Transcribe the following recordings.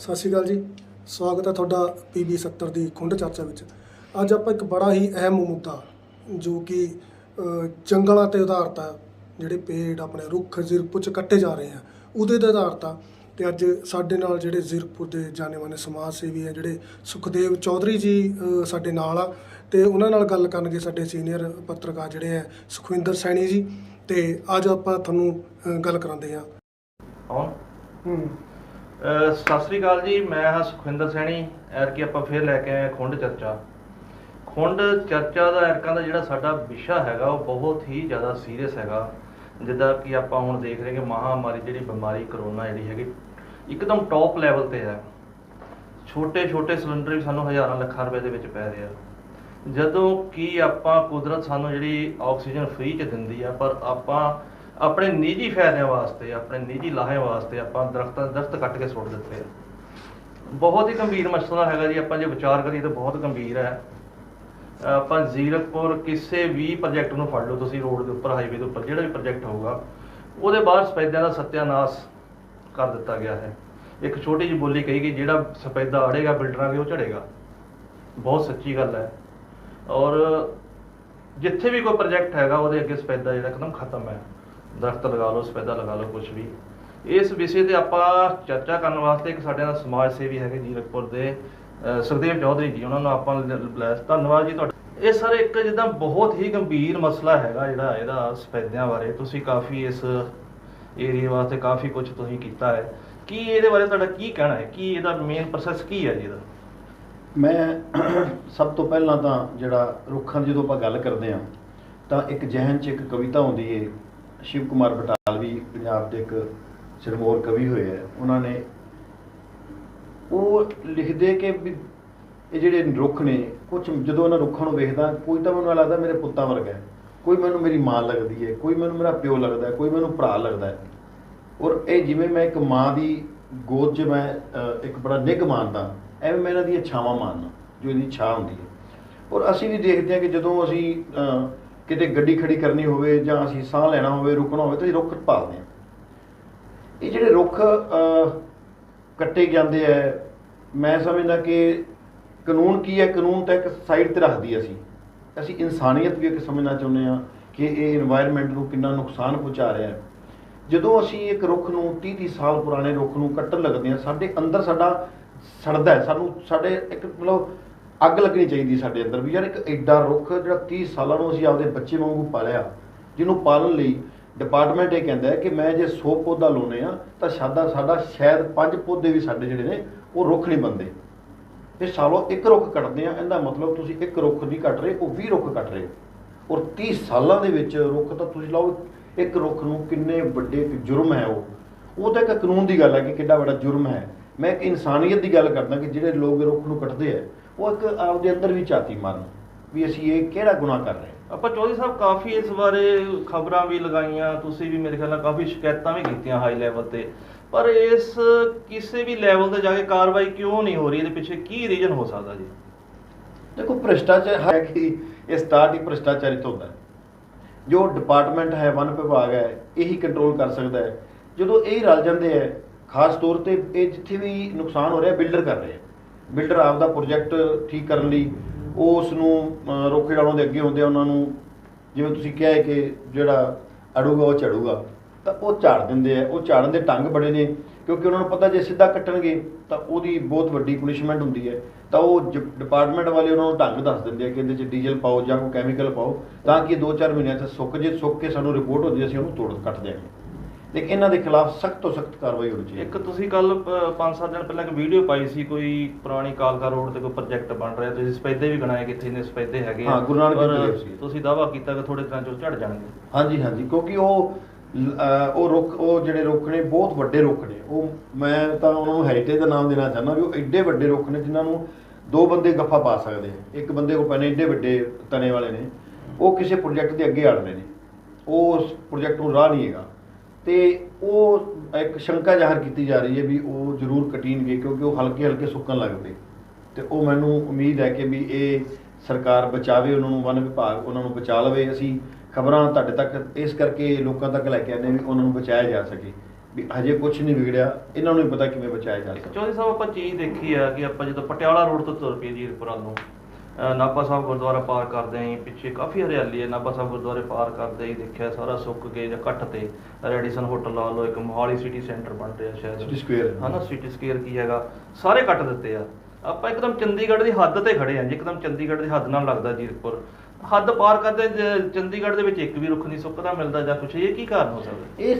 ਸਤਿ ਸ਼੍ਰੀ ਅਕਾਲ ਜੀ। ਸਵਾਗਤ ਹੈ ਤੁਹਾਡਾ ਪੀਬੀ 70 ਦੀ ਖੁੰਡ ਚਰਚਾ ਵਿੱਚ। ਅੱਜ ਆਪਾਂ ਇੱਕ ਬੜਾ ਹੀ ਅਹਿਮ ਮੁੱਦਾ ਜੋ ਕਿ ਜੰਗਲਾਂ ਤੇ ਆਧਾਰਿਤ ਹੈ ਜਿਹੜੇ ਪੇੜ ਆਪਣੇ ਰੁੱਖ ਜ਼ਿਰਪੁਰ ਚ ਕੱਟੇ ਜਾ ਰਹੇ ਆ ਉਹਦੇ ਦੇ ਆਧਾਰਿਤ ਆ। ਤੇ ਅੱਜ ਸਾਡੇ ਨਾਲ ਜਿਹੜੇ ਜ਼ਿਰਪੁਰ ਦੇ ਜਾਣੇ ਮਾਨੇ ਸਮਾਜ ਸੇਵੀ ਆ ਜਿਹੜੇ ਸੁਖਦੇਵ ਚੌਧਰੀ ਜੀ ਸਾਡੇ ਨਾਲ ਆ। ਤੇ ਉਹਨਾਂ ਨਾਲ ਗੱਲ ਕਰਨਗੇ ਸਾਡੇ ਸੀਨੀਅਰ ਪੱਤਰਕਾਰ ਜਿਹੜੇ ਆ ਸੁਖਵਿੰਦਰ ਸੈਣੀ ਜੀ। ਤੇ ਅੱਜ ਆਪਾਂ ਤੁਹਾਨੂੰ ਗੱਲ ਕਰਾਉਂਦੇ ਆ ਹੂੰ। ਅਹ ਸਤਿ ਸ੍ਰੀ ਅਕਾਲ ਜੀ, ਮੈਂ ਹਾਂ ਸੁਖਵਿੰਦਰ ਸੈਣੀ ਐਰਕੀ ਆਪਾਂ ਫੇਰ ਲੈ ਕੇ ਆਏ ਖੁੰਡ ਚਰਚਾ। ਖੁੰਡ ਚਰਚਾ ਦਾ ਐਰਕਾਂ ਦਾ ਜਿਹੜਾ ਸਾਡਾ ਵਿਸ਼ਾ ਹੈਗਾ, ਉਹ ਬਹੁਤ ਹੀ ਜ਼ਿਆਦਾ ਸੀਰੀਅਸ ਹੈਗਾ। ਜਿੱਦਾਂ ਕਿ ਆਪਾਂ ਹੁਣ ਦੇਖ ਰਹੇ ਕਿ ਮਹਾਮਾਰੀ ਜਿਹੜੀ ਬਿਮਾਰੀ ਕਰੋਨਾ ਜਿਹੜੀ ਹੈਗੀ, ਇੱਕਦਮ ਟੌਪ ਲੈਵਲ ਤੇ ਹੈ। ਛੋਟੇ ਛੋਟੇ ਸਿਲੰਡਰ ਵੀ ਸਾਨੂੰ ਹਜ਼ਾਰਾਂ ਲੱਖਾਂ ਰੁਪਏ ਦੇ ਵਿੱਚ ਪੈ ਰਹੇ ਆ। ਜਦੋਂ ਕਿ ਆਪਾਂ ਕੁਦਰਤ ਸਾਨੂੰ ਜਿਹੜੀ ਆਕਸੀਜਨ ਫ੍ਰੀ ਚ ਦਿੰਦੀ ਆ, ਪਰ ਆਪਾਂ ਆਪਣੇ ਨਿੱਜੀ ਫਾਇਦਿਆਂ ਵਾਸਤੇ, ਆਪਣੇ ਨਿੱਜੀ ਲਾਹੇ ਵਾਸਤੇ ਆਪਾਂ ਦਰਖਤਾਂ, ਦਰਖਤ ਕੱਟ ਕੇ ਸੁੱਟ ਦਿੱਤੇ ਆ। ਬਹੁਤ ਹੀ ਗੰਭੀਰ ਮਸਲਾ ਹੈਗਾ ਜੀ, ਆਪਾਂ ਜੇ ਵਿਚਾਰ ਕਰੀਏ ਤਾਂ ਬਹੁਤ ਗੰਭੀਰ ਹੈ। ਆਪਾਂ ਜ਼ੀਰਕਪੁਰ ਕਿਸੇ ਵੀ ਪ੍ਰੋਜੈਕਟ ਨੂੰ ਫੜ ਲਓ, ਤੁਸੀਂ ਰੋਡ ਦੇ ਉੱਪਰ ਹਾਈਵੇ ਦੇ ਉੱਪਰ, ਜਿਹੜਾ ਵੀ ਪ੍ਰੋਜੈਕਟ ਹੋਊਗਾ, ਉਹਦੇ ਬਾਅਦ ਸਫੈਦਿਆਂ ਦਾ ਸਤਿਆਨਾਸ਼ ਕਰ ਦਿੱਤਾ ਗਿਆ ਹੈ। ਇੱਕ ਛੋਟੀ ਜਿਹੀ ਬੋਲੀ ਕਹੀ ਕਿ ਜਿਹੜਾ ਸਫੈਦਾ ਅੜੇਗਾ ਬਿਲਡਰਾਂ ਦੇ, ਉਹ ਝੜੇਗਾ। ਬਹੁਤ ਸੱਚੀ ਗੱਲ ਹੈ। ਔਰ ਜਿੱਥੇ ਵੀ ਕੋਈ ਪ੍ਰੋਜੈਕਟ ਹੈਗਾ, ਉਹਦੇ ਅੱਗੇ ਸਫੈਦਾ ਜਿਹੜਾ ਇੱਕਦਮ ਖਤਮ ਹੈ। ਦਰਖਤ ਲਗਾ ਲਓ ਸਫੈਦਾ ਲਗਾ ਲਓ ਕੁਝ ਵੀ। ਇਸ ਵਿਸ਼ੇ ਤੇ ਆਪਾਂ ਚਰਚਾ ਕਰਨ ਵਾਸਤੇ ਇੱਕ ਸਾਡੇ ਨਾਲ ਸਮਾਜ ਸੇਵੀ ਹੈਗੇ ਜੀਰਕਪੁਰ ਦੇ ਸੁਖਦੇਵ ਚੌਧਰੀ ਜੀ, ਉਹਨਾਂ ਨੂੰ ਆਪਾਂ ਲ- ਧੰਨਵਾਦ ਜੀ ਤੁਹਾਡਾ। ਇਹ ਸਰ ਇੱਕ ਜਿੱਦਾਂ ਬਹੁਤ ਹੀ ਗੰਭੀਰ ਮਸਲਾ ਹੈਗਾ ਜਿਹੜਾ ਇਹਦਾ ਸਫੈਦਿਆਂ ਬਾਰੇ। ਤੁਸੀਂ ਕਾਫੀ ਇਸ ਏਰੀਆ ਵਾਸਤੇ ਕਾਫੀ ਕੁਝ ਤੁਸੀਂ ਕੀਤਾ ਹੈ। ਕੀ ਇਹਦੇ ਬਾਰੇ ਤੁਹਾਡਾ ਕੀ ਕਹਿਣਾ ਹੈ? ਕੀ ਇਹਦਾ ਮੇਨ ਪ੍ਰੋਸੈਸ ਕੀ ਹੈ ਜੀ ਇਹਦਾ? ਮੈਂ ਸਭ ਤੋਂ ਪਹਿਲਾਂ ਤਾਂ ਜਿਹੜਾ ਰੁੱਖਾਂ ਦੀ ਜਦੋਂ ਆਪਾਂ ਗੱਲ ਕਰਦੇ ਹਾਂ, ਤਾਂ ਇੱਕ ਜਹਨ 'ਚ ਇੱਕ ਕਵਿਤਾ ਆਉਂਦੀ ਏ। ਸ਼ਿਵ ਕੁਮਾਰ ਬਟਾਲਵੀ ਪੰਜਾਬ ਦੇ ਇੱਕ ਸਿਰਮੌਰ ਕਵੀ ਹੋਏ ਹੈ ਉਹਨਾਂ ਨੇ ਉਹ ਲਿਖਦੇ ਕਿ ਵੀ ਇਹ ਜਿਹੜੇ ਰੁੱਖ ਨੇ ਕੁਝ ਜਦੋਂ ਉਹਨਾਂ ਰੁੱਖਾਂ ਨੂੰ ਵੇਖਦਾ, ਕੋਈ ਤਾਂ ਮੈਨੂੰ ਐਂ ਲੱਗਦਾ ਮੇਰੇ ਪੁੱਤਾਂ ਵਰਗਾ ਹੈ। ਕੋਈ ਮੈਨੂੰ ਮੇਰੀ ਮਾਂ ਲੱਗਦੀ ਹੈ, ਕੋਈ ਮੈਨੂੰ ਮੇਰਾ ਪਿਓ ਲੱਗਦਾ ਕੋਈ ਮੈਨੂੰ ਭਰਾ ਲੱਗਦਾ ਹੈ। ਔਰ ਇਹ ਜਿਵੇਂ ਮੈਂ ਇੱਕ ਮਾਂ ਦੀ ਗੋਦ 'ਚ ਮੈਂ ਇੱਕ ਬੜਾ ਨਿੱਘ ਮਾਨਦਾ ਐਵੇਂ ਮੈਂ ਇਹਨਾਂ ਦੀਆਂ ਛਾਵਾਂ ਮਾਨਦਾ ਜੋ ਇਹਦੀ ਛਾਂ ਹੁੰਦੀ ਹੈ। ਔਰ ਅਸੀਂ ਵੀ ਦੇਖਦੇ ਹਾਂ ਕਿ ਜਦੋਂ ਅਸੀਂ ਕਿਤੇ ਗੱਡੀ ਖੜੀ ਕਰਨੀ ਹੋਵੇ ਜਾਂ ਅਸੀਂ ਸਾਹ ਲੈਣਾ ਹੋਵੇ, ਰੁਕਣਾ ਹੋਵੇ ਤਾਂ ਇਹ ਰੁੱਖ ਪਾਲਦੇ ਆ ਇਹ ਜਿਹੜੇ ਰੁੱਖ ਕੱਟੇ ਜਾਂਦੇ ਆ ਮੈਂ ਸਮਝਦਾ ਕਿ ਕਾਨੂੰਨ ਕੀ ਹੈ ਕਾਨੂੰਨ ਤਾਂ ਇੱਕ ਸਾਈਡ ਤੇ ਰੱਖਦੀ ਅਸੀਂ। ਅਸੀਂ ਇਨਸਾਨੀਅਤ ਵੀ ਇੱਕ ਸਮਝਣਾ ਚਾਹੁੰਦੇ ਆ ਕਿ ਇਹ এনवायरमेंट ਨੂੰ ਕਿੰਨਾ ਨੁਕਸਾਨ ਪਹੁੰਚਾ ਰਿਹਾ ਹੈ ਜਦੋਂ ਅਸੀਂ ਇੱਕ ਰੁੱਖ ਨੂੰ 30 30 ਸਾਲ ਪੁਰਾਣੇ ਰੁੱਖ ਨੂੰ ਕੱਟਣ ਲੱਗਦੇ ਆ ਸਾਡੇ ਅੰਦਰ ਸਾਡਾ ਸੜਦਾ ਸਾਨੂੰ ਸਾਡੇ ਇੱਕ ਮਤਲਬ ਅੱਗ ਲੱਗਣੀ ਚਾਹੀਦੀ ਸਾਡੇ ਅੰਦਰ ਵੀ ਯਾਰ ਇੱਕ ਐਡਾ ਰੁੱਖ ਜਿਹੜਾ 30 ਸਾਲਾਂ ਨੂੰ ਅਸੀਂ ਆਪਦੇ ਬੱਚੇ ਵਾਂਗੂ ਪਾਲਿਆ, ਜਿਹਨੂੰ ਪਾਲਣ ਲਈ ਡਿਪਾਰਟਮੈਂਟ ਇਹ ਕਹਿੰਦਾ ਹੈ ਕਿ ਮੈਂ ਜੇ 100 ਪੌਦਾ ਲਾਉਨੇ ਆ ਤਾਂ ਸਾਡਾ ਸਾਡਾ ਸ਼ਾਇਦ ਪੰਜ ਪੌਦੇ ਵੀ ਸਾਡੇ ਜਿਹੜੇ ਨੇ, ਉਹ ਰੁੱਖ ਨਹੀਂ ਬੰਦੇ ਇਹ ਸਾਲੋਂ ਇੱਕ ਰੁੱਖ ਕੱਟਦੇ ਆ ਇਹਦਾ ਮਤਲਬ ਤੁਸੀਂ ਇੱਕ ਰੁੱਖ ਨਹੀਂ ਕੱਟ ਰਹੇ, ਉਹ 20 ਰੁੱਖ ਕੱਟ ਰਹੇ। ਔਰ 30 ਸਾਲਾਂ ਦੇ ਵਿੱਚ ਰੁੱਖ ਤਾਂ ਤੁਸੀਂ ਲਾਓ, ਇੱਕ ਰੁੱਖ ਨੂੰ ਕਿੰਨੇ ਵੱਡੇ ਜੁਰਮ ਹੈ ਉਹ। ਉਹ ਤਾਂ ਇੱਕ ਕਾਨੂੰਨ ਦੀ ਗੱਲ ਹੈ ਕਿ ਕਿੰਨਾ ਵੱਡਾ ਜੁਰਮ ਹੈ। ਮੈਂ ਇੱਕ ਇਨਸਾਨੀਅਤ ਦੀ ਗੱਲ ਕਰਦਾ ਕਿ ਜਿਹੜੇ ਲੋਕ ਰੁੱਖ ਨੂੰ ਕੱਟਦੇ ਆ ਉਹ ਇੱਕ ਆਪਦੇ ਅੰਦਰ ਵੀ ਝਾਤੀ ਮਾਰਨ ਵੀ ਅਸੀਂ ਇਹ ਕਿਹੜਾ ਗੁਨਾਹ ਕਰ ਰਹੇ ਹਾਂ? ਆਪਾਂ ਚੌਧਰੀ ਸਾਹਿਬ ਕਾਫੀ ਇਸ ਬਾਰੇ ਖਬਰਾਂ ਵੀ ਲਗਾਈਆਂ ਤੁਸੀਂ ਵੀ ਮੇਰੇ ਖਿਆਲ ਨਾਲ ਕਾਫੀ ਸ਼ਿਕਾਇਤਾਂ ਵੀ ਕੀਤੀਆਂ ਹਾਈ ਲੈਵਲ ਤੇ। ਪਰ ਇਸ ਕਿਸੇ ਵੀ ਲੈਵਲ ਤੇ ਜਾ ਕੇ ਕਾਰਵਾਈ ਕਿਉਂ ਨਹੀਂ ਹੋ ਰਹੀ? ਇਹਦੇ ਪਿੱਛੇ ਕੀ ਰੀਜ਼ਨ ਹੋ ਸਕਦਾ ਜੀ? ਦੇਖੋ ਭ੍ਰਿਸ਼ਟਾਚਾਰ ਹੈ ਕਿ ਇਹ ਸਟਾਰਟ ਹੀ ਭ੍ਰਿਸ਼ਟਾਚਾਰੀ ਤੋਂ ਹੁੰਦਾ। ਹੈ ਜੋ ਡਿਪਾਰਟਮੈਂਟ ਹੈ ਵਨ ਵਿਭਾਗ ਹੈ ਇਹੀ ਕੰਟਰੋਲ ਕਰ ਸਕਦਾ ਹੈ। ਜਦੋਂ ਇਹ ਰਲ ਜਾਂਦੇ ਹੈ ਖਾਸ ਤੌਰ ਤੇ ਇਹ ਜਿੱਥੇ ਵੀ ਨੁਕਸਾਨ ਹੋ ਰਿਹਾ ਬਿਲਡਰ ਕਰ ਰਹੇ ਆ ਬਿਲਡਰ ਆਪ ਦਾ ਪ੍ਰੋਜੈਕਟ ਠੀਕ ਕਰਨ ਲਈ ਉਹ ਉਸ ਨੂੰ ਅ, ਰੋਕੇ ਡਾਣੋਂ ਦੇ ਅੱਗੇ ਹੁੰਦੇ ਆ ਉਹਨਾਂ ਨੂੰ ਜਿਵੇਂ ਤੁਸੀਂ ਕਿਹਾ ਹੈ ਕਿ ਜਿਹੜਾ ਅੜੂਗਾ ਉਹ ਝੜੂਗਾ ਤਾਂ ਉਹ ਝਾੜ ਦਿੰਦੇ ਆ। ਉਹ ਝਾੜਨ ਦੇ ਢੰਗ ਬੜੇ ਨੇ ਕਿਉਂਕਿ ਉਹਨਾਂ ਨੂੰ ਪਤਾ ਜੇ ਸਿੱਧਾ ਕੱਟਣਗੇ ਤਾਂ ਉਹਦੀ ਬਹੁਤ ਵੱਡੀ ਪੁਨਿਸ਼ਮੈਂਟ ਹੁੰਦੀ ਹੈ। ਤਾਂ ਉਹ ਡਿਪਾਰਟਮੈਂਟ ਵਾਲੇ ਉਹਨਾਂ ਨੂੰ ਢੰਗ ਦੱਸ ਦਿੰਦੇ ਆ ਕਿ ਇਹਦੇ 'ਚ ਡੀਜ਼ਲ ਪਾਓ ਜਾਂ ਕੋਈ ਕੈਮੀਕਲ ਪਾਓ ਤਾਂ ਕਿ 2-4 ਮਹੀਨਿਆਂ 'ਚ ਸੁੱਕ ਜੇ ਸੁੱਕ ਕੇ ਸਾਨੂੰ ਰਿਪੋਰਟ ਹੋ ਜੇ ਅਸੀਂ ਉਹਨੂੰ ਤੋੜ ਕੱਟ ਦਿਆਂਗੇ। ਤੇ ਇਹਨਾਂ ਦੇ ਖਿਲਾਫ ਸਖਤ ਤੋਂ ਸਖਤ ਕਾਰਵਾਈ ਹੋਣੀ ਚਾਹੀਦੀ। ਇੱਕ ਤੁਸੀਂ ਕੱਲ 5-7 ਦਿਨ ਪਹਿਲਾਂ ਇੱਕ ਵੀਡੀਓ ਪਾਈ ਸੀ ਕੋਈ ਪੁਰਾਣੀ ਕਾਲਕਾ ਰੋਡ ਤੇ ਕੋਈ ਪ੍ਰੋਜੈਕਟ ਬਣ ਰਿਹਾ ਤੁਸੀਂ ਸਪੈਦੇ ਵੀ ਗਣਾਏ ਕਿੱਥੇ ਨੇ ਸਪੈਦੇ ਹੈਗੇ। ਹਾਂ, ਗੁਰੂ ਨਾਨਕ ਦੇਵ ਸੀ। ਤੁਸੀਂ ਦਾਵਾ ਕੀਤਾ ਕਿ ਥੋੜੇ ਦਿਨਾਂ ਚ ਉਹ ਝੜ ਜਾਣਗੇ। ਹਾਂਜੀ ਹਾਂਜੀ ਕਿਉਂਕਿ ਉਹ ਉਹ ਰੁੱਖ ਉਹ ਜਿਹੜੇ ਰੁੱਖ ਨੇ ਬਹੁਤ ਵੱਡੇ ਰੁੱਖ ਨੇ। ਉਹ ਮੈਂ ਤਾਂ ਉਹਨਾਂ ਨੂੰ ਹੈਰੀਟੇਜ ਦਾ ਨਾਮ ਦੇਣਾ ਚਾਹੁੰਦਾ ਵੀ ਉਹ ਐਡੇ ਵੱਡੇ ਰੁੱਖ ਨੇ ਜਿਨ੍ਹਾਂ ਨੂੰ ਦੋ ਬੰਦੇ ਗੱਫਾ ਪਾ ਸਕਦੇ ਆ ਇੱਕ ਬੰਦੇ ਕੋਲ ਪੈਣੇ ਐਡੇ ਵੱਡੇ ਤਣੇ ਵਾਲੇ ਨੇ ਉਹ ਕਿਸੇ ਪ੍ਰੋਜੈਕਟ ਦੇ ਅੱਗੇ ਅੜਨੇ ਨੇ। ਉਹ ਉਸ ਪ੍ਰੋਜੈਕਟ ਨੂੰ ਰਾਹ ਨਹੀਂ ਹੈਗਾ। ਤੇ ਉਹ ਇੱਕ ਸ਼ੰਕਾ ਜ਼ਾਹਰ ਕੀਤੀ ਜਾ ਰਹੀ ਹੈ ਵੀ ਉਹ ਜ਼ਰੂਰ ਕਟੀਨਗੇ ਕਿਉਂਕਿ ਉਹ ਹਲਕੇ ਹਲਕੇ ਸੁੱਕਣ ਲੱਗ ਪਏ। ਤੇ ਉਹ ਮੈਨੂੰ ਉਮੀਦ ਹੈ ਕਿ ਵੀ ਇਹ ਸਰਕਾਰ ਬਚਾਵੇ, ਉਹਨਾਂ ਨੂੰ ਵਨ ਵਿਭਾਗ, ਉਹਨਾਂ ਨੂੰ ਬਚਾ ਲਵੇ। ਅਸੀਂ ਖਬਰਾਂ ਤੁਹਾਡੇ ਤੱਕ ਇਸ ਕਰਕੇ ਲੋਕਾਂ ਤੱਕ ਲੈ ਕੇ ਆਉਂਦੇ ਹਾਂ ਵੀ ਉਹਨਾਂ ਨੂੰ ਬਚਾਇਆ ਜਾ ਸਕੇ। ਵੀ ਹਜੇ ਕੁਝ ਨਹੀਂ ਵਿਗੜਿਆ। ਇਹਨਾਂ ਨੂੰ ਪਤਾ ਕਿਵੇਂ ਬਚਾਇਆ ਜਾ ਇੱਕ ਸਕਦਾ ਚੌਧਰੀ ਸਾਹਿਬ, ਆਪਾਂ ਚੀਜ਼ ਦੇਖੀ ਆ ਕਿ ਆਪਾਂ ਜਦੋਂ ਪਟਿਆਲਾ ਰੋਡ ਤੋਂ ਤੁਰ ਪਏ ਜੀਰਪੁਰ ਨੂੰ ਨਾਭਾ ਸਾਹਿਬ ਗੁਰਦੁਆਰਾ ਪਾਰ ਕਰਦੇ ਆਂ ਪਿੱਛੇ ਕਾਫੀ ਹਰਿਆਲੀ ਹੈ ਨਾਭਾ ਸਾਹਿਬ ਗੁਰਦੁਆਰੇ ਪਾਰ ਕਰਦੇ ਹੀ ਦੇਖਿਆ ਸਾਰਾ ਸੁੱਕ ਕੇ ਜਾਂ ਘੱਟ ਤੇ ਰੈਡੀਸਨ ਹੋਟਲ ਲਾ ਲਓ ਇੱਕ ਮੋਹਾਲੀ ਸਿਟੀ ਸੈਂਟਰ ਬਣ ਰਿਹਾ ਸ਼ਾਇਦ। ਸਿਟੀ ਸਕੁਅਰ ਹਨਾ ਸਿਟੀ ਸਕੇਅਰ ਕੀ ਹੈਗਾ? ਸਾਰੇ ਕੱਟ ਦਿੱਤੇ ਆ। ਆਪਾਂ ਇੱਕਦਮ ਚੰਡੀਗੜ੍ਹ ਦੀ ਹੱਦ ਤੇ ਖੜੇ ਆ ਜੀ ਇੱਕਦਮ ਚੰਡੀਗੜ੍ਹ ਦੀ ਹੱਦ ਨਾਲ ਲੱਗਦਾ ਜੀਰਪੁਰ ਹੱਦ ਪਾਰ ਕਰਦੇ ਚੰਡੀਗੜ੍ਹ ਦੇ ਵਿੱਚ ਇੱਕ ਵੀ ਰੁੱਖ ਨਹੀਂ ਸੁੱਕਦਾ ਮਿਲਦਾ ਜਾਂ ਕੁਛ ਇਹ ਕੀ ਕਾਰਨ ਹੋ ਸਕਦਾ? ਇਹ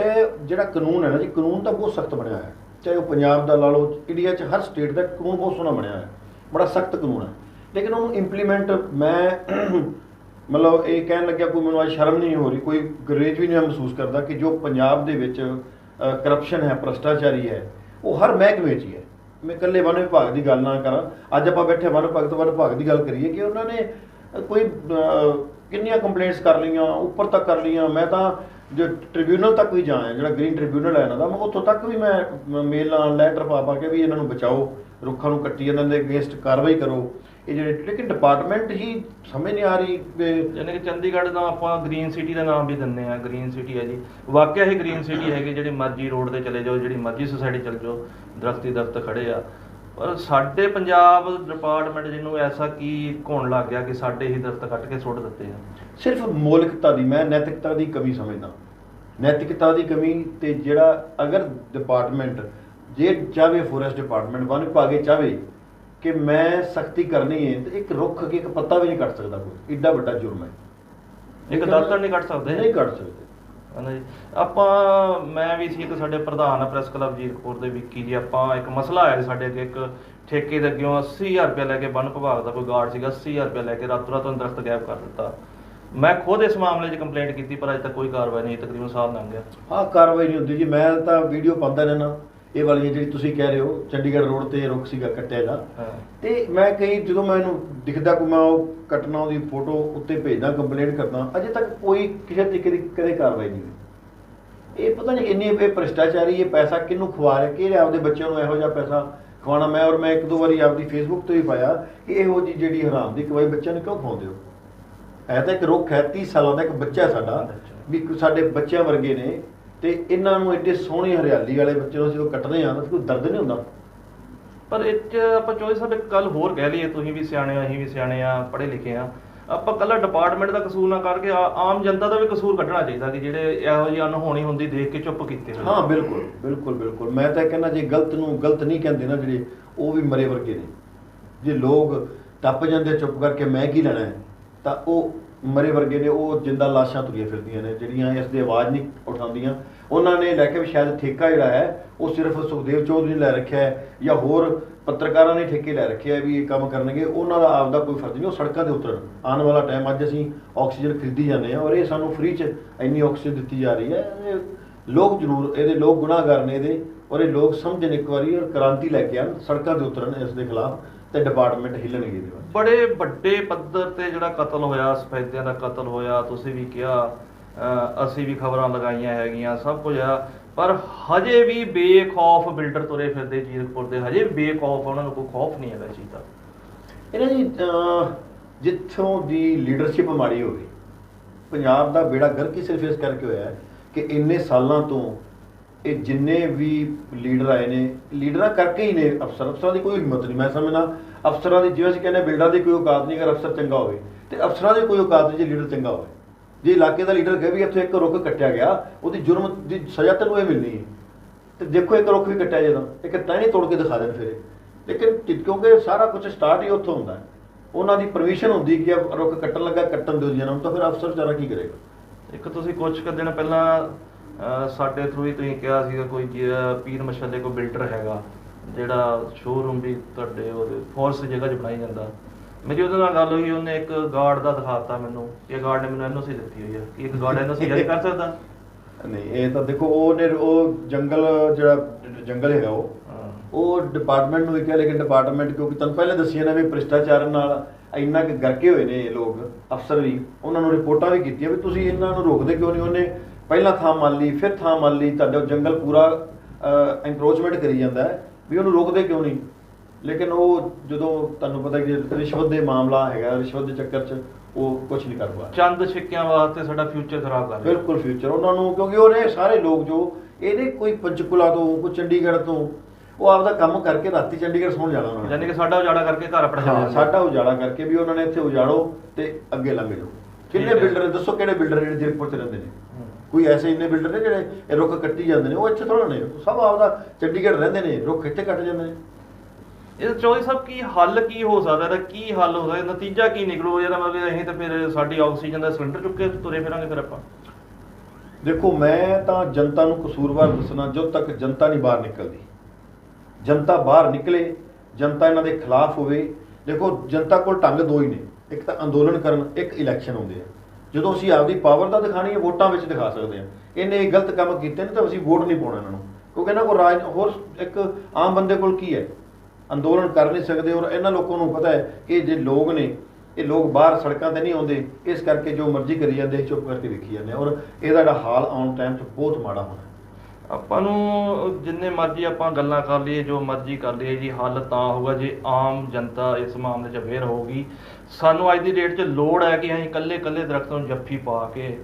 ਇਹ ਜਿਹੜਾ ਕਾਨੂੰਨ ਹੈ ਨਾ ਜੀ ਕਾਨੂੰਨ ਤਾਂ ਬਹੁਤ ਸਖਤ ਬਣਿਆ ਹੈ। ਚਾਹੇ ਉਹ ਪੰਜਾਬ ਦਾ ਲਾ ਲਓ ਇੰਡੀਆ 'ਚ ਹਰ ਸਟੇਟ ਦਾ ਕਾਨੂੰਨ ਬਹੁਤ ਸੋਹਣਾ ਬਣਿਆ ਹੈ। ਬੜਾ ਸਖਤ ਕਾਨੂੰਨ ਹੈ। ਲੇਕਿਨ ਉਹਨੂੰ ਇੰਪਲੀਮੈਂਟ ਮੈਂ ਮਤਲਬ ਇਹ ਕਹਿਣ ਲੱਗਿਆ ਕੋਈ ਮੈਨੂੰ ਅੱਜ ਸ਼ਰਮ ਨਹੀਂ ਹੋ ਰਹੀ, ਕੋਈ ਗਰੇਜ ਵੀ ਨਹੀਂ ਮਹਿਸੂਸ ਕਰਦਾ ਕਿ ਜੋ ਪੰਜਾਬ ਦੇ ਵਿੱਚ ਕਰਪਸ਼ਨ ਹੈ, ਭ੍ਰਸ਼ਟਾਚਾਰੀ ਹੈ, ਉਹ ਹਰ ਮਹਿਕਮੇ 'ਚ ਹੀ ਹੈ। ਮੈਂ ਇਕੱਲੇ ਵਨ ਵਿਭਾਗ ਦੀ ਗੱਲ ਨਾ ਕਰਾਂ। ਅੱਜ ਆਪਾਂ ਬੈਠੇ ਵਨ ਵਿਭਾਗ ਤੋਂ ਵਨ ਵਿਭਾਗ ਦੀ ਗੱਲ ਕਰੀਏ ਕਿ ਉਹਨਾਂ ਨੇ ਕੋਈ ਕਿੰਨੀਆਂ ਕੰਪਲੇਂਟਸ ਕਰ ਲਈਆਂ, ਉੱਪਰ ਤੱਕ ਕਰ ਲਈਆਂ। ਮੈਂ ਤਾਂ ਜੋ ਟ੍ਰਿਬਿਊਨਲ ਤੱਕ ਵੀ ਜਾਇਆ ਜਿਹੜਾ ਗ੍ਰੀਨ ਟ੍ਰਿਬਿਊਨਲ ਹੈ ਇਹਨਾਂ ਦਾ ਮੈਂ ਉੱਥੋਂ ਤੱਕ ਵੀ ਮੈਂ ਮੇਲਾਂ ਲੈਟਰ ਪਾ ਪਾ ਕੇ ਵੀ ਇਹਨਾਂ ਨੂੰ ਬਚਾਓ, ਰੁੱਖਾਂ ਨੂੰ ਕੱਟੀ, ਇਹਨਾਂ ਦੇ ਅਗੇਂਸਟ ਕਾਰਵਾਈ ਕਰੋ। ਇਹ ਜਿਹੜੇ ਲੇਕਿਨ ਡਿਪਾਰਟਮੈਂਟ ਹੀ ਸਮਝ ਨਹੀਂ ਆ ਰਹੀ ਯਾਨੀ ਕਿ ਚੰਡੀਗੜ੍ਹ ਦਾ ਆਪਾਂ ਗ੍ਰੀਨ ਸਿਟੀ ਦਾ ਨਾਮ ਵੀ ਦਿੰਦੇ ਆ ਗ੍ਰੀਨ ਸਿਟੀ ਹੈ ਜੀ। ਵਾਕਿਆ ਇਹ ਗ੍ਰੀਨ ਸਿਟੀ ਹੈਗੀ ਜਿਹੜੀ ਮਰਜ਼ੀ ਰੋਡ ਤੇ ਚਲੇ ਜਾਓ ਜਿਹੜੀ ਮਰਜ਼ੀ ਸੁਸਾਇਟੀ ਚਲੇ ਜਾਓ ਦਰਖਤੀ ਦਰਖਤ ਖੜੇ ਆ। ਪਰ ਸਾਡੇ ਪੰਜਾਬ ਡਿਪਾਰਟਮੈਂਟ ਜਿਹਨੂੰ ਐਸਾ ਕੀ ਘੁਣ ਲੱਗ ਗਿਆ ਕਿ ਸਾਡੇ ਹੀ ਦਰਖਤ ਕੱਟ ਕੇ ਸੁੱਟ ਦਿੱਤੇ ਆ। ਸਿਰਫ ਮੌਲਿਕਤਾ ਦੀ ਮੈਂ ਨੈਤਿਕਤਾ ਦੀ ਕਮੀ ਸਮਝਦਾ। ਨੈਤਿਕਤਾ ਦੀ ਕਮੀ ਤੇ ਜਿਹੜਾ ਅਗਰ ਡਿਪਾਰਟਮੈਂਟ ਜੇ ਚਾਹੇ ਫੋਰੈਸਟ ਡਿਪਾਰਟਮੈਂਟ ਵਨ ਵਿਭਾਗੇ ਚਾਹੇ ਕਿ ਮੈਂ ਸਖਤੀ ਕਰਨੀ ਹੈ ਤੇ ਇੱਕ ਰੁੱਖ ਅੱਗੇ ਇੱਕ ਪੱਤਾ ਵੀ ਨਹੀਂ ਕੱਟ ਸਕਦਾ ਕੋਈ। ਏਡਾ ਵੱਡਾ ਜੁਰਮ ਹੈ। ਇੱਕ ਦਾਤਰ ਨਹੀਂ ਕੱਟ ਸਕਦੇ? ਨਹੀਂ ਕੱਟ ਸਕਦੇ। ਹਨਾ ਜੀ। ਆਪਾਂ ਮੈਂ ਵੀ ਸੀ ਇੱਕ ਸਾਡੇ ਪ੍ਰਧਾਨ ਆ ਪ੍ਰੈਸ ਕਲੱਬ ਜੀਰਕਪੁਰ ਦੇ ਵਿੱਕੀ ਜੀ ਆਪਾਂ ਇੱਕ ਮਸਲਾ ਆਇਆ ਸੀ ਸਾਡੇ ਅੱਗੇ ਇੱਕ ਠੇਕੇ ਦੇ ਅੱਗੇੋਂ 80000 ਰੁਪਏ ਲੈ ਕੇ ਵਨ ਵਿਭਾਗ ਦਾ ਕੋਈ ਗਾਰਡ ਸੀਗਾ 80000 ਰੁਪਏ ਲੈ ਕੇ ਰਾਤੋਂ ਰਾਤ ਦਰਖਤ ਗਾਇਬ ਕਰ ਦਿੱਤਾ। ਮੈਂ ਖੁਦ ਇਸ ਮਾਮਲੇ 'ਚ ਕੰਪਲੇਂਟ ਕੀਤੀ ਪਰ ਅਜੇ ਤੱਕ ਕੋਈ ਕਾਰਵਾਈ ਨਹੀਂ ਤਕਰੀਬਨ ਸਾਲ ਲੰਘ ਗਿਆ। ਹਾਂ ਕਾਰਵਾਈ ਨਹੀਂ ਹੁੰਦੀ ਜੀ ਮੈਂ ਤਾਂ ਵੀਡੀਓ ਪਾਉਂਦਾ ਰਹਿਣਾ ਇਹ ਵਾਲੀ ਜਿਹੜੀ ਤੁਸੀਂ ਕਹਿ ਰਹੇ ਹੋ ਚੰਡੀਗੜ੍ਹ ਰੋਡ ਤੇ ਰੁੱਖ ਸੀਗਾ ਕੱਟਿਆ ਹਾਂ। ਤੇ ਮੈਂ ਕਈ ਜਦੋਂ ਮੈਨੂੰ ਦਿਖਦਾ ਕੋਈ ਮੈਂ ਉਹ ਕੱਟਣਾ ਉਹਦੀ ਫੋਟੋ ਉੱਤੇ ਭੇਜਦਾ ਕੰਪਲੇਂਟ ਕਰਦਾ ਅਜੇ ਤੱਕ ਕੋਈ ਕਿਸੇ ਤਰੀਕੇ ਦੀ ਕਦੇ ਕਾਰਵਾਈ ਨਹੀਂ ਇਹ ਪਤਾ ਨਹੀਂ ਇੰਨੀ ਇਹ ਭ੍ਰਿਸ਼ਟਾਚਾਰੀ ਇਹ ਪੈਸਾ ਕਿਹਨੂੰ ਖਵਾ ਰਿਹਾ ਕਿਹੜੇ ਆਪਦੇ ਬੱਚਿਆਂ ਨੂੰ ਇਹੋ ਜਿਹਾ ਪੈਸਾ ਖਵਾਉਣਾ? ਮੈਂ ਔਰ ਮੈਂ ਇੱਕ ਦੋ ਵਾਰੀ ਆਪਦੀ ਫੇਸਬੁੱਕ ਤੇ ਵੀ ਪਾਇਆ ਕਿ ਇਹੋ ਜੀ ਜਿਹੜੀ ਹਰਾਮ ਦੀ ਕਮਾਈ ਬੱਚਿਆਂ ਨੂੰ ਕਿਉਂ ਖਵਾਉਂਦੇ ਹੋ? ਹੈ ਤਾਂ ਇੱਕ ਰੁੱਖ ਹੈ 30 ਸਾਲਾਂ ਦਾ ਇੱਕ ਬੱਚਾ ਸਾਡਾ ਵੀ ਸਾਡੇ ਬੱਚਿਆਂ ਵਰਗੇ ਨੇ ਤੇ ਇਹਨਾਂ ਨੂੰ ਐਡੇ ਸੋਹਣੀ ਹਰਿਆਲੀ ਵਾਲੇ ਬੱਚੇ ਨੂੰ ਜਦੋਂ ਕੱਟਦੇ ਆ ਤਾਂ ਕੋਈ ਦਰਦ ਨਹੀਂ ਹੁੰਦਾ। ਪਰ ਇਹ 'ਚ ਆਪਾਂ ਚੋਈ ਸਾਹਿਬ ਇੱਕ ਗੱਲ ਹੋਰ ਕਹਿ ਲਈਏ ਤੁਸੀਂ ਵੀ ਸਿਆਣੇ ਆ ਅਸੀਂ ਵੀ ਸਿਆਣੇ ਆ ਪੜ੍ਹੇ ਲਿਖੇ ਆ। ਆਪਾਂ ਕੱਲਾ ਡਿਪਾਰਟਮੈਂਟ ਦਾ ਕਸੂਰ ਨਾ ਕਰਕੇ ਆ- ਆਮ ਜਨਤਾ ਦਾ ਵੀ ਕਸੂਰ ਕੱਢਣਾ ਚਾਹੀਦਾ ਕਿ ਜਿਹੜੇ ਇਹੋ ਜਿਹੀ ਅਨਹੋਣੀ ਹੁੰਦੀ ਦੇਖ ਕੇ ਚੁੱਪ ਕੀਤੇ ਹੋਏ। ਹਾਂ ਬਿਲਕੁਲ ਬਿਲਕੁਲ ਬਿਲਕੁਲ। ਮੈਂ ਤਾਂ ਕਹਿੰਦਾ ਜੇ ਗਲਤ ਨੂੰ ਗਲਤ ਨਹੀਂ ਕਹਿੰਦੇ ਨਾ ਜਿਹੜੇ ਉਹ ਵੀ ਮਰੇ ਵਰਗੇ ਨੇ। ਜੇ ਲੋਕ ਟੱਪ ਜਾਂਦੇ ਚੁੱਪ ਕਰਕੇ ਮੈਂ ਕੀ ਲੈਣਾ ਹੈ? ਤਾਂ ਉਹ ਮਰੇ ਵਰਗੇ ਨੇ, ਉਹ ਜਿੰਦਾ ਲਾਸ਼ਾਂ ਤੁਰੀਆਂ ਫਿਰਦੀਆਂ ਨੇ, ਜਿਹੜੀਆਂ ਇਸ ਦੀ ਆਵਾਜ਼ ਨਹੀਂ ਉਠਾਉਂਦੀਆਂ। ਉਹਨਾਂ ਨੇ ਲੈ ਕੇ ਵੀ ਸ਼ਾਇਦ ਠੇਕਾ ਜਿਹੜਾ ਹੈ, ਉਹ ਸਿਰਫ ਸੁਖਦੇਵ ਚੌਧਰੀ ਨੇ ਲੈ ਰੱਖਿਆ ਹੈ, ਜਾਂ ਹੋਰ ਪੱਤਰਕਾਰਾਂ ਨੇ ਠੇਕੇ ਲੈ ਰੱਖਿਆ ਹੈ ਵੀ ਇਹ ਕੰਮ ਕਰਨਗੇ। ਉਹਨਾਂ ਦਾ ਆਪਦਾ ਕੋਈ ਫਰਜ਼ ਨਹੀਂ, ਉਹ ਸੜਕਾਂ ਤੇ ਉਤਰਨ। ਆਉਣ ਵਾਲਾ ਟਾਈਮ ਅੱਜ ਅਸੀਂ ਆਕਸੀਜਨ ਖਰੀਦੀ ਜਾਂਦੇ ਹਾਂ ਔਰ ਇਹ ਸਾਨੂੰ ਫ੍ਰੀ ਚ ਇੰਨੀ ਆਕਸੀਜਨ ਦਿੱਤੀ ਜਾ ਰਹੀ ਹੈ। ਇਹ ਲੋਕ ਜ਼ਰੂਰ, ਇਹਦੇ ਲੋਕ ਗੁਨਾਹਗਾਰ ਨੇ ਇਹਦੇ, ਔਰ ਇਹ ਲੋਕ ਸਮਝਣ ਇੱਕ ਵਾਰੀ ਔਰ ਕ੍ਰਾਂਤੀ ਲੈ ਕੇ ਆਉਣ, ਸੜਕਾਂ ਤੇ ਉਤਰਨ ਇਸ ਦੇ ਖਿਲਾਫ। ਤੇ ਡਿਪਾਰਟਮੈਂਟ ਹਿੱਲਣਗੇ ਇਹਦੇ ਬਾਰੇ ਬੜੇ ਵੱਡੇ ਪੱਧਰ ਤੇ ਜਿਹੜਾ ਕਤਲ ਹੋਇਆ ਸਫੈਦਿਆਂ ਦਾ ਕਤਲ ਹੋਇਆ ਤੁਸੀਂ ਵੀ ਕਿਹਾ ਅਸੀਂ ਵੀ ਖਬਰਾਂ ਲਗਾਈਆਂ ਹੈਗੀਆਂ ਸਭ ਕੁਝ ਆ। ਪਰ ਹਜੇ ਵੀ ਬੇਖੌਫ ਬਿਲਡਰ ਤੁਰੇ ਫਿਰਦੇ ਜੀਰਕਪੁਰ ਦੇ ਹਜੇ ਬੇਖੌਫ ਉਹਨਾਂ ਨੂੰ ਕੋਈ ਖੌਫ ਨਹੀਂ ਹੈਗਾ ਚੀਜ਼ ਦਾ। ਇਹਨਾਂ ਦੀ ਜਿੱਥੋਂ ਦੀ ਲੀਡਰਸ਼ਿਪ ਮਾੜੀ ਹੋ ਗਈ ਪੰਜਾਬ ਦਾ ਬੇੜਾ ਗਰਕ ਹੀ ਸਿਰਫ ਇਸ ਕਰਕੇ ਹੋਇਆ ਕਿ ਇੰਨੇ ਸਾਲਾਂ ਤੋਂ ਇਹ ਜਿੰਨੇ ਵੀ ਲੀਡਰ ਆਏ ਨੇ ਲੀਡਰਾਂ ਕਰਕੇ ਹੀ ਨੇ ਅਫਸਰ। ਅਫਸਰਾਂ ਦੀ ਕੋਈ ਹਿੰਮਤ ਨਹੀਂ ਮੈਂ ਸਮਝਣਾ ਅਫਸਰਾਂ ਦੀ ਜਿਵੇਂ ਅਸੀਂ ਕਹਿੰਦੇ ਹਾਂ, ਬਿਲਡਰਾਂ ਦੀ ਕੋਈ ਔਕਾਤ ਨਹੀਂ ਅਗਰ ਅਫਸਰ ਚੰਗਾ ਹੋਵੇ। ਤੇ ਅਫਸਰਾਂ ਦੀ ਕੋਈ ਔਕਾਤ ਨਹੀਂ ਜੇ ਲੀਡਰ ਚੰਗਾ ਹੋਵੇ। ਜੇ ਇਲਾਕੇ ਦਾ ਲੀਡਰ ਕਹੇ ਵੀ ਇੱਥੇ ਇੱਕ ਰੁੱਖ ਕੱਟਿਆ ਗਿਆ ਉਹਦੀ ਜੁਰਮ ਦੀ ਸਜ਼ਾ ਤੈਨੂੰ ਇਹ ਮਿਲਣੀ ਹੈ। ਤੇ ਦੇਖੋ ਇੱਕ ਰੁੱਖ ਵੀ ਕੱਟਿਆ ਜਦੋਂ ਇੱਕ ਟਹਿਣੀ ਤੋੜ ਕੇ ਦਿਖਾ ਦੇਣ ਫਿਰ ਲੇਕਿਨ ਕਿਉਂਕਿ ਸਾਰਾ ਕੁਝ ਸਟਾਰਟ ਹੀ ਉੱਥੋਂ ਹੁੰਦਾ ਉਹਨਾਂ ਦੀ ਪਰਮਿਸ਼ਨ ਹੁੰਦੀ ਕਿ ਰੁੱਖ ਕੱਟਣ ਲੱਗਾ ਕੱਟਣ ਦਿਓ ਜੀ ਇਹਨਾਂ ਨੂੰ ਤਾਂ ਫਿਰ ਅਫਸਰ ਵਿਚਾਰਾ ਕੀ ਕਰੇਗਾ? ਇੱਕ ਤੁਸੀਂ ਕੁਝ ਕੁ ਦਿਨ ਪਹਿਲਾਂ ਸਾਡੇ ਥਰੂ ਹੀ ਤੁਸੀਂ ਕਿਹਾ ਸੀਗਾ ਕੋਈ ਪੀਰ ਮਸ਼ੱਲੇ ਕੋਈ ਬਿਲਡਰ ਹੈਗਾ ਜਿਹੜਾ ਸ਼ੋਰੂਮ ਵੀ ਤੁਹਾਡੇ ਉਹਦੇ ਫੋਰਸ ਜਗ੍ਹਾ 'ਚ ਬਣਾਈ ਜਾਂਦਾ। ਮੇਰੀ ਉਹਦੇ ਨਾਲ ਗੱਲ ਹੋਈ ਉਹਨੇ ਇੱਕ ਗਾਰਡ ਦਾ ਦਿਖਾਤਾ ਮੈਨੂੰ ਇਹ ਗਾਰਡ ਨੇ ਮੈਨੂੰ ਐਨਓਸੀ ਦਿੱਤੀ ਹੋਈ ਹੈ ਕਿ ਇੱਕ ਗਾਰਡ ਐਨਓਸੀ ਜਾਰੀ ਕਰ ਸਕਦਾ? ਨਹੀਂ ਇਹ ਤਾਂ ਦੇਖੋ ਉਹਨੇ ਉਹ ਜੰਗਲ ਜਿਹੜਾ ਜੰਗਲ ਹੈਗਾ ਉਹ ਉਹ ਡਿਪਾਰਟਮੈਂਟ ਨੂੰ ਕਿਹਾ ਲੇਕਿਨ ਡਿਪਾਰਟਮੈਂਟ ਕਿਉਂਕਿ ਤੁਹਾਨੂੰ ਪਹਿਲੇ ਦੱਸਿਆ ਨਾ ਵੀ ਭ੍ਰਿਸ਼ਟਾਚਾਰ ਨਾਲ ਇੰਨਾ ਕਿ ਗਰਕੇ ਹੋਏ ਨੇ ਇਹ ਲੋਕ ਅਫਸਰ ਵੀ ਉਹਨਾਂ ਨੂੰ ਰਿਪੋਰਟਾਂ ਵੀ ਕੀਤੀਆਂ ਵੀ ਤੁਸੀਂ ਇਹਨਾਂ ਨੂੰ ਰੋਕਦੇ ਕਿਉਂ ਨਹੀਂ? ਉਹਨੇ ਪਹਿਲਾਂ ਥਾਂ ਮੰਨ ਲਈ ਫਿਰ ਥਾਂ ਮੰਨ ਲਈ ਤੁਹਾਡੇ ਉਹ ਜੰਗਲ ਪੂਰਾ ਐਨਕਰੋਚਮੈਂਟ ਕਰੀ ਜਾਂਦਾ ਹੈ ਵੀ ਉਹਨੂੰ ਰੋਕਦੇ ਕਿਉਂ ਨਹੀਂ? ਲੇਕਿਨ ਉਹ ਜਦੋਂ ਤੁਹਾਨੂੰ ਪਤਾ ਕਿ ਰਿਸ਼ਵਤ ਦੇ ਮਾਮਲਾ ਹੈਗਾ ਰਿਸ਼ਵਤ ਦੇ ਚੱਕਰ 'ਚ ਉਹ ਕੁਝ ਨਹੀਂ ਕਰ ਪਾ ਚੰਦ ਛਿੱਕਿਆਂ ਵਾਸਤੇ ਸਾਡਾ ਫਿਊਚਰ ਖਰਾਬ ਕਰ ਰਿਹਾ। ਬਿਲਕੁਲ ਫਿਊਚਰ ਉਹਨਾਂ ਨੂੰ ਕਿਉਂਕਿ ਉਹਨੇ ਸਾਰੇ ਲੋਕ ਜੋ ਇਹਨੇ ਕੋਈ ਪੰਚਕੁਲਾ ਤੋਂ ਕੋਈ ਚੰਡੀਗੜ੍ਹ ਤੋਂ ਉਹ ਆਪਦਾ ਕੰਮ ਕਰਕੇ ਰਾਤੀ ਚੰਡੀਗੜ੍ਹ ਸੌਣ ਜਾਣਾ ਉਹਨਾਂ ਨੇ। ਯਾਨੀ ਕਿ ਸਾਡਾ ਉਜਾੜਾ ਕਰਕੇ ਘਰ ਆਪਣਾ ਚਲੇ ਸਾਡਾ ਉਜਾੜਾ ਕਰਕੇ ਵੀ ਉਹਨਾਂ ਨੇ ਇੱਥੇ ਉਜਾੜੋ ਤੇ ਅੱਗੇ ਲੰਘ ਜਾਓ। ਕਿੰਨੇ। ਬਿਲਡਰ ਦੱਸੋ ਕਿਹੜੇ ਬਿਲਡਰ ਜਿਹੜੇ ਜੀਰਕਪੁਰ ਚ ਰਹਿੰਦੇ ਨੇ। ਕੋਈ ਐਸੇ ਇੰਨੇ ਬਿਲਡਰ ਨੇ ਜਿਹੜੇ ਇਹ ਰੁੱਖ ਕੱਟੀ ਜਾਂਦੇ ਨੇ ਉਹ ਇੱਥੇ ਥੋੜਾ ਨੇ ਸਭ ਆਪਦਾ ਚੰਡੀਗੜ੍ਹ ਰਹਿੰਦੇ ਨੇ ਰੁੱਖ ਇੱਥੇ ਕੱਟ ਜਾਂਦੇ ਨੇ। ਇਹ ਚੌਧਰੀ ਸਾਹਿਬ ਕੀ ਹੱਲ ਕੀ ਹੋ ਸਕਦਾ ਇਹਦਾ? ਕੀ ਹੱਲ ਹੋ ਸਕਦਾ? ਨਤੀਜਾ ਕੀ ਨਿਕਲੂ? ਇਹਦਾ ਮਤਲਬ ਅਸੀਂ ਤਾਂ ਫਿਰ ਸਾਡੀ ਆਕਸੀਜਨ ਦਾ ਸਿਲੰਡਰ ਚੁੱਕ ਕੇ ਤੁਰੇ ਫਿਰਾਂਗੇ ਫਿਰ ਆਪਾਂ। ਦੇਖੋ ਮੈਂ ਤਾਂ ਜਨਤਾ ਨੂੰ ਕਸੂਰਵਾਰ ਦੱਸਣਾ ਜਦੋਂ ਤੱਕ ਜਨਤਾ ਨਹੀਂ ਬਾਹਰ ਨਿਕਲਦੀ। ਜਨਤਾ ਬਾਹਰ ਨਿਕਲੇ ਜਨਤਾ ਇਹਨਾਂ ਦੇ ਖਿਲਾਫ ਹੋਵੇ। ਦੇਖੋ ਜਨਤਾ ਕੋਲ ਢੰਗ ਦੋ ਹੀ ਨੇ। ਇੱਕ ਤਾਂ ਅੰਦੋਲਨ ਕਰਨ ਇੱਕ ਇਲੈਕਸ਼ਨ ਹੁੰਦੇ ਆ। ਜਦੋਂ ਅਸੀਂ ਆਪਦੀ ਪਾਵਰ ਤਾਂ ਦਿਖਾਣੀ ਹੈ, ਵੋਟਾਂ ਵਿੱਚ ਦਿਖਾ ਸਕਦੇ ਹਾਂ। ਇਹਨੇ ਇਹ ਗਲਤ ਕੰਮ ਕੀਤੇ ਨੇ ਤਾਂ ਅਸੀਂ ਵੋਟ ਨਹੀਂ ਪਾਉਣਾ ਇਹਨਾਂ ਨੂੰ। ਕਿਉਂਕਿ ਇਹਨਾਂ ਕੋਲ ਰਾਜ ਹੋਰ ਇੱਕ ਆਮ ਬੰਦੇ ਕੋਲ ਕੀ ਹੈ? ਅੰਦੋਲਨ ਕਰ ਨਹੀਂ ਸਕਦੇ ਔਰ ਇਹਨਾਂ ਲੋਕਾਂ ਨੂੰ ਪਤਾ ਹੈ ਕਿ ਜੇ ਲੋਕ ਨੇ, ਇਹ ਲੋਕ ਬਾਹਰ ਸੜਕਾਂ ਤੇ ਨਹੀਂ ਆਉਂਦੇ, ਇਸ ਕਰਕੇ ਜੋ ਮਰਜ਼ੀ ਕਰੀ ਜਾਂਦੇ ਅਸੀਂ ਚੁੱਪ ਕਰਕੇ ਵੇਖੀ ਜਾਂਦੇ ਔਰ ਇਹਦਾ ਜਿਹੜਾ ਹਾਲ ਆਉਣ ਟਾਈਮ 'ਚ ਬਹੁਤ ਮਾੜਾ ਹੋਣਾ ਆਪਾਂ ਨੂੰ ਜਿੰਨੇ ਮਰਜ਼ੀ ਆਪਾਂ ਗੱਲਾਂ ਕਰ ਲਈਏ, ਜੋ ਮਰਜ਼ੀ ਕਰ ਲਈਏ ਜੀ, ਹੱਲ ਤਾਂ ਹੋਊਗਾ ਜੇ, ਆਮ ਜਨਤਾ ਇਸ ਮਾਮਲੇ 'ਚ ਅਵੇਅਰ ਹੋਊਗੀ। ਸਾਨੂੰ ਅੱਜ ਦੀ ਡੇਟ 'ਚ ਲੋੜ ਹੈ ਕਿ ਅਸੀਂ ਇਕੱਲੇ ਇਕੱਲੇ ਦਰਖਤ ਨੂੰ ਜੱਫੀ ਪਾ ਕੇ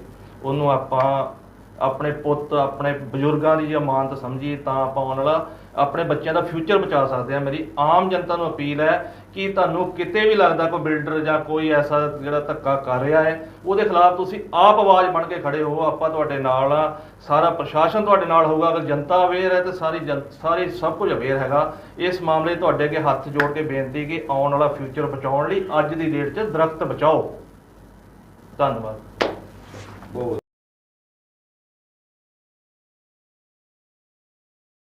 ਉਹਨੂੰ ਆਪਾਂ ਆਪਣੇ ਪੁੱਤ, ਆਪਣੇ ਬਜ਼ੁਰਗਾਂ ਦੀ ਜੇ ਅਮਾਨਤ ਸਮਝੀਏ ਤਾਂ ਆਪਾਂ ਆਉਣ ਵਾਲਾ ਆਪਣੇ ਬੱਚਿਆਂ ਦਾ ਫਿਊਚਰ ਬਚਾ ਸਕਦੇ ਹਾਂ। ਮੇਰੀ ਆਮ ਜਨਤਾ ਨੂੰ ਅਪੀਲ ਹੈ ਕਿ ਤੁਹਾਨੂੰ ਕਿਤੇ ਵੀ ਲੱਗਦਾ ਕੋਈ ਬਿਲਡਰ ਜਾਂ ਕੋਈ ਐਸਾ ਜਿਹੜਾ ਧੱਕਾ ਕਰ ਰਿਹਾ ਹੈ, ਉਹਦੇ ਖਿਲਾਫ ਤੁਸੀਂ ਆਪ ਆਵਾਜ਼ ਬਣ ਕੇ ਖੜੇ ਹੋ ਆਪਾਂ ਤੁਹਾਡੇ ਨਾਲ ਆ ਸਾਰਾ ਪ੍ਰਸ਼ਾਸਨ ਤੁਹਾਡੇ ਨਾਲ ਹੋਊਗਾ। ਅਗਰ ਜਨਤਾ ਅਵੇਅਰ ਹੈ ਤੇ ਸਾਰੀ ਜਨ, ਸਾਰੀ ਸਭ ਕੁਝ ਅਵੇਅਰ ਹੈਗਾ। ਇਸ ਮਾਮਲੇ ਤੁਹਾਡੇ ਅੱਗੇ ਹੱਥ ਜੋੜ ਕੇ ਬੇਨਤੀ ਕਿ ਆਉਣ ਵਾਲਾ ਫਿਊਚਰ ਬਚਾਉਣ ਲਈ ਅੱਜ ਦੀ ਡੇਟ 'ਚ ਦਰਖਤ ਬਚਾਓ। ਧੰਨਵਾਦ। ਬਹੁਤ